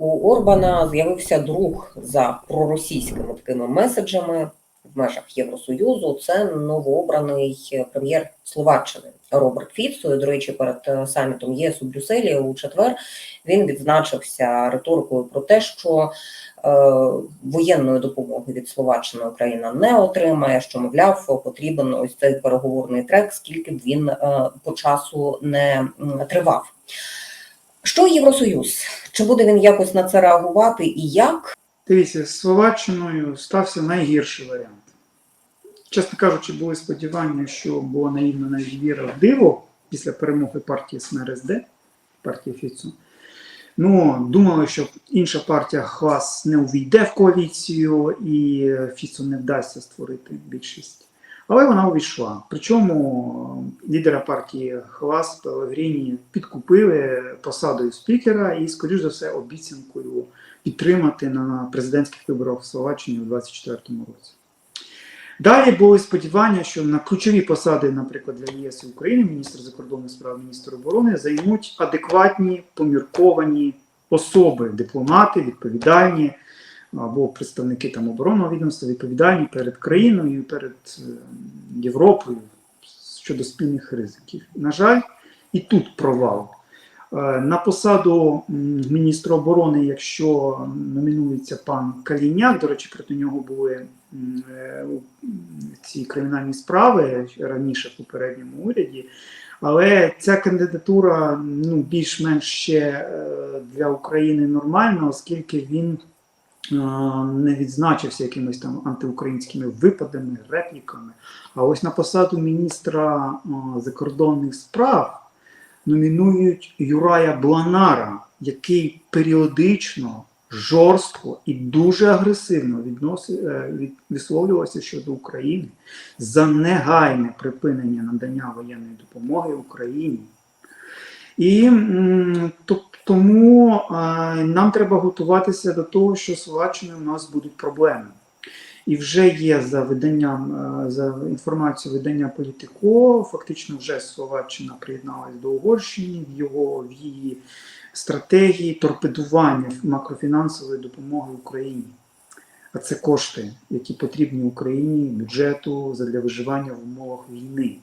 у Орбана з'явився друг за проросійськими такими меседжами в межах Євросоюзу. Це новообраний прем'єр Словаччини Роберт Фіцо. До речі, перед е, самітом ЄС у Брюсселі у четвер він відзначився риторикою про те, що е, воєнної допомоги від Словаччини Україна не отримає. Що мовляв, потрібен ось цей переговорний трек, скільки б він е, по часу не тривав. Що Євросоюз? Чи буде він якось на це реагувати і як? Дивіться, з Словаччиною стався найгірший варіант. Чесно кажучи, були сподівання, що була наївна навіть віра в диво після перемоги партії СНРСД, партії Фіцу. Ну, думали, що інша партія Хас не увійде в коаліцію і Фіцу не вдасться створити більшість. Але вона увійшла. Причому лідера партії Хлас Пелегріні підкупили посадою спікера і, скоріш за все, обіцянкою підтримати на президентських виборах в Словаччині у 2024 році. Далі були сподівання, що на ключові посади, наприклад, для ЄС і України, міністр закордонних справ, міністр оборони, займуть адекватні, помірковані особи, дипломати, відповідальні або представники там оборонного відомства, відповідальні перед країною перед е, Європою щодо спільних ризиків. На жаль, і тут провал. Е, На посаду міністра оборони, якщо номінується пан Каліняк, до речі, проти нього були е, ці кримінальні справи раніше в попередньому уряді. Але ця кандидатура ну, більш-менш ще для України нормальна, оскільки він не відзначився якимись там антиукраїнськими випадами, репліками. А ось на посаду міністра закордонних справ номінують Юрая Бланара, який періодично, жорстко і дуже агресивно відноси, е, від, висловлювався щодо України за негайне припинення надання воєнної допомоги Україні. І тому нам треба готуватися до того, що з Словаччиною у нас будуть проблеми. І вже є за виданням, е, за інформацією видання Політико, фактично вже Словаччина приєдналась до Угорщини в його в її стратегії торпедування макрофінансової допомоги Україні. А це кошти, які потрібні Україні, бюджету задля виживання в умовах війни.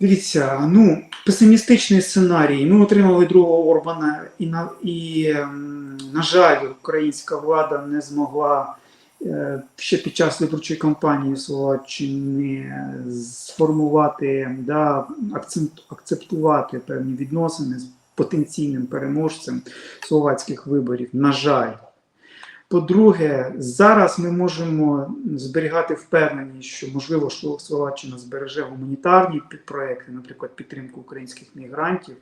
Дивіться, ну, песимістичний сценарій. Ми отримали другого Орбана, і, на, і ем, на жаль, українська влада не змогла е, ще під час виборчої кампанії Словаччини сформувати, да, акцент, акцептувати певні відносини з потенційним переможцем словацьких виборів. На жаль. По-друге, зараз ми можемо зберігати впевненість, що можливо що Словаччина збереже гуманітарні підпроекти, наприклад, підтримку українських мігрантів.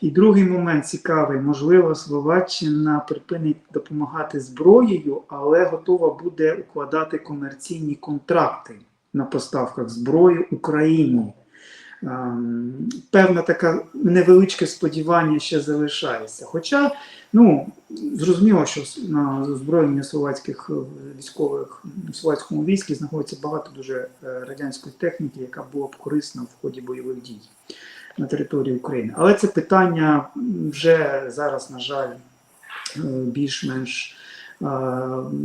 І другий момент цікавий, можливо, Словаччина припинить допомагати зброєю, але готова буде укладати комерційні контракти на поставках зброї Україні. Ем, Певне таке невеличке сподівання ще залишається. Хоча, ну, зрозуміло, що на озброєння словацьких е, військових в словацькому війську знаходиться багато дуже е, радянської техніки, яка була б корисна в ході бойових дій на території України. Але це питання вже зараз, на жаль, е, більш-менш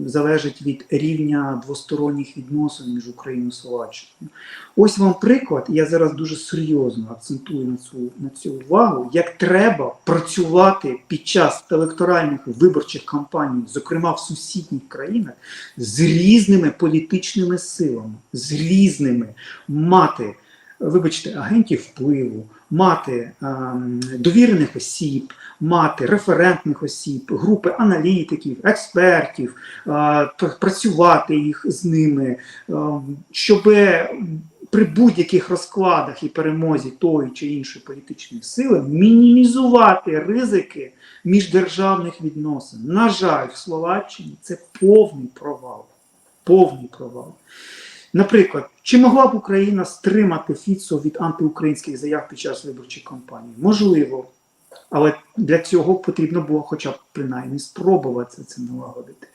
залежить від рівня двосторонніх відносин між Україною і Словаччиною. Ось вам приклад, я зараз дуже серйозно акцентую на цю, на цю увагу, як треба працювати під час електоральних виборчих кампаній, зокрема в сусідніх країнах, з різними політичними силами, з різними мати, вибачте, агентів впливу, мати ем, довірених осіб, мати референтних осіб, групи аналітиків, експертів, е, працювати їх з ними, е, щоб при будь-яких розкладах і перемозі тої чи іншої політичної сили мінімізувати ризики міждержавних відносин. На жаль, в Словаччині це повний провал. Повний провал. Наприклад, чи могла б Україна стримати Фіцо від антиукраїнських заяв під час виборчої кампанії? Можливо. Але для цього потрібно було хоча б принаймні спробувати це налагодити.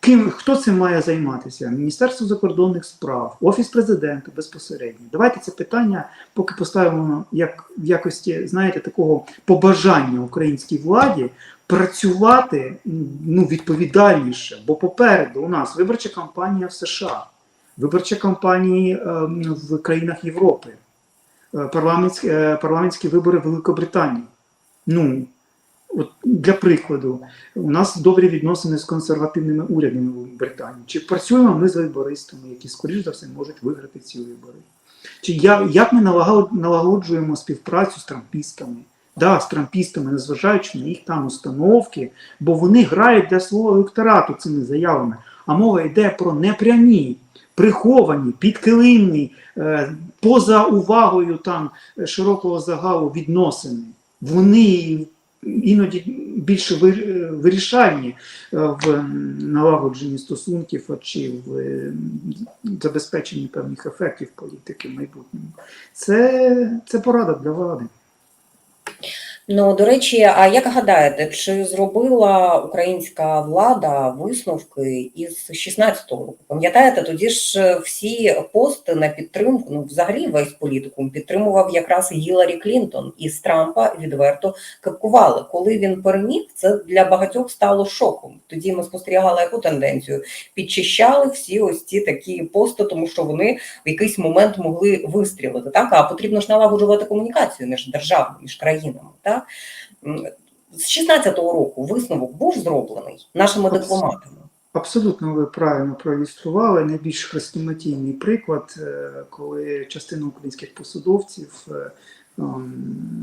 Ким, хто цим має займатися? Міністерство закордонних справ, Офіс президента безпосередньо. Давайте це питання поки поставимо як в якості, знаєте, такого побажання українській владі працювати ну, відповідальніше, бо попереду у нас виборча кампанія в США, виборчі кампанії ем, в країнах Європи, е, парламентські, е, парламентські вибори Великобританії. Ну, от для прикладу, у нас добрі відносини з консервативними урядами в Британії. Чи працюємо ми з лейбористами, які, скоріш за все, можуть виграти ці вибори? Чи я, як ми налагоджуємо співпрацю з трампістами? Да, з трампістами, незважаючи на їх там установки, бо вони грають для свого електорату цими заявами. А мова йде про непрямі, приховані, підкилимні, е, поза увагою там широкого загалу відносини. Вони іноді більше е, вирішальні е, в налагодженні стосунків чи в забезпеченні певних ефектів політики в майбутньому. Це, це порада для влади. Ну, до речі, а як гадаєте, чи зробила українська влада висновки із 16-го року? Пам'ятаєте, тоді ж е, всі пости на підтримку, ну взагалі весь політикум підтримував якраз Гіларі Клінтон і з Трампа відверто капкували. Коли він переміг, це для багатьох стало шоком. Тоді ми спостерігали яку тенденцію. Підчищали всі ось ці такі пости, тому що вони в якийсь момент могли вистрілити. Так, а потрібно ж налагоджувати комунікацію між державами, між країнами. Так М, з 16-го року висновок був зроблений нашими Абсолютно. дипломатами. Абсолютно ви правильно проілюстрували. Найбільш хрестоматійний приклад, е, коли частина українських посадовців, е, ем,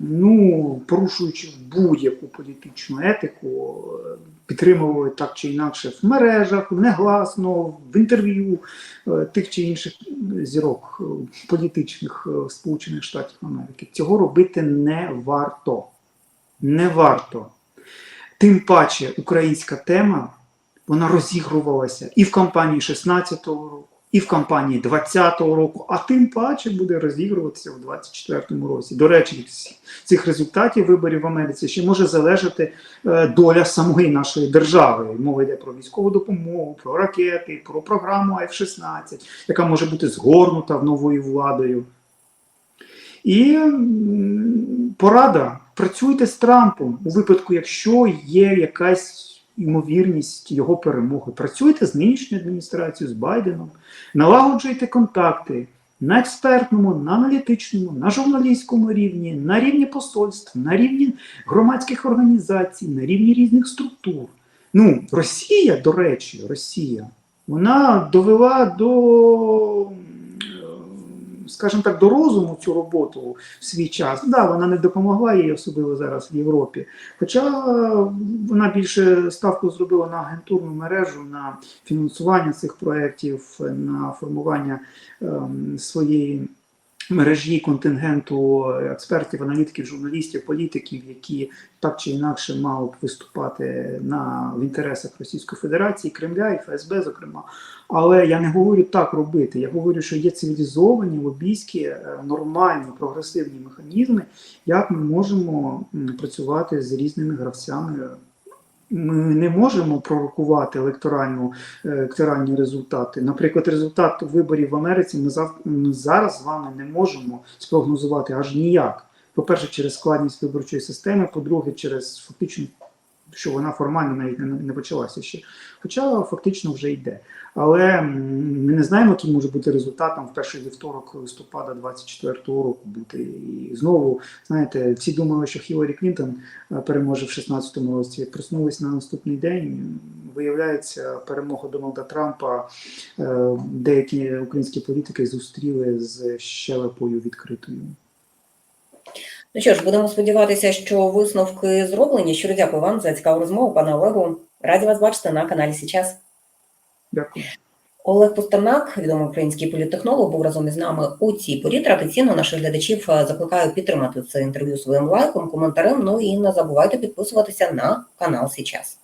ну, порушуючи будь-яку політичну етику, е, підтримували так чи інакше в мережах, негласно, в інтерв'ю тих чи інших зірок політичних Сполучених Штатів Америки. Цього робити не варто. Не варто. Тим паче українська тема вона розігрувалася і в кампанії 16-го року, і в кампанії 20-го року, а тим паче буде розігруватися в 24-му році. До речі, цих результатів виборів в Америці ще може залежати е, доля самої нашої держави. Мова йде про військову допомогу, про ракети, про програму F-16, яка може бути згорнута в новою владою. І порада: працюйте з Трампом у випадку, якщо є якась ймовірність його перемоги. Працюйте з нинішньою адміністрацією, з Байденом, налагоджуйте контакти на експертному, на аналітичному, на журналістському рівні, на рівні посольств, на рівні громадських організацій, на рівні різних структур. Ну, Росія, до речі, Росія, вона довела до, скажімо так, до розуму цю роботу в свій час. Да, вона не допомогла їй, особливо зараз в Європі. Хоча вона більше ставку зробила на агентурну мережу, на фінансування цих проєктів, на формування ем, своєї мережі контингенту експертів, аналітиків, журналістів, політиків, які так чи інакше мали б виступати на, в інтересах Російської Федерації, Кремля і ФСБ, зокрема. Але я не говорю так робити. Я говорю, що є цивілізовані, лобійські, е, нормальні, прогресивні механізми, як ми можемо працювати з різними гравцями. Ми не можемо пророкувати електоральну, е, електоральні результати. Наприклад, результат виборів в Америці ми, зав... зараз з вами не можемо спрогнозувати аж ніяк. По-перше, через складність виборчої системи, по-друге, через фактично, що вона формально навіть не, почалася ще. Хоча фактично вже йде. Але ми не знаємо, який може бути результатом в перший вівторок листопада 24-го року бути. І знову, знаєте, всі думали, що Хіларі Клінтон е, переможе в 16-му році. Проснулись на наступний день. Виявляється, перемогу Дональда Трампа е, деякі українські політики зустріли з щелепою відкритою. Ну що ж, будемо сподіватися, що висновки зроблені. Щиро дякую вам за цікаву розмову, пане Олегу. Раді вас бачити на каналі Січас. Дякую. Олег Пустарнак, відомий український політтехнолог, був разом із нами у цій порі. Традиційно наших глядачів е, закликаю підтримати це інтерв'ю своїм лайком, коментарем. Ну і не забувайте підписуватися на канал Січас.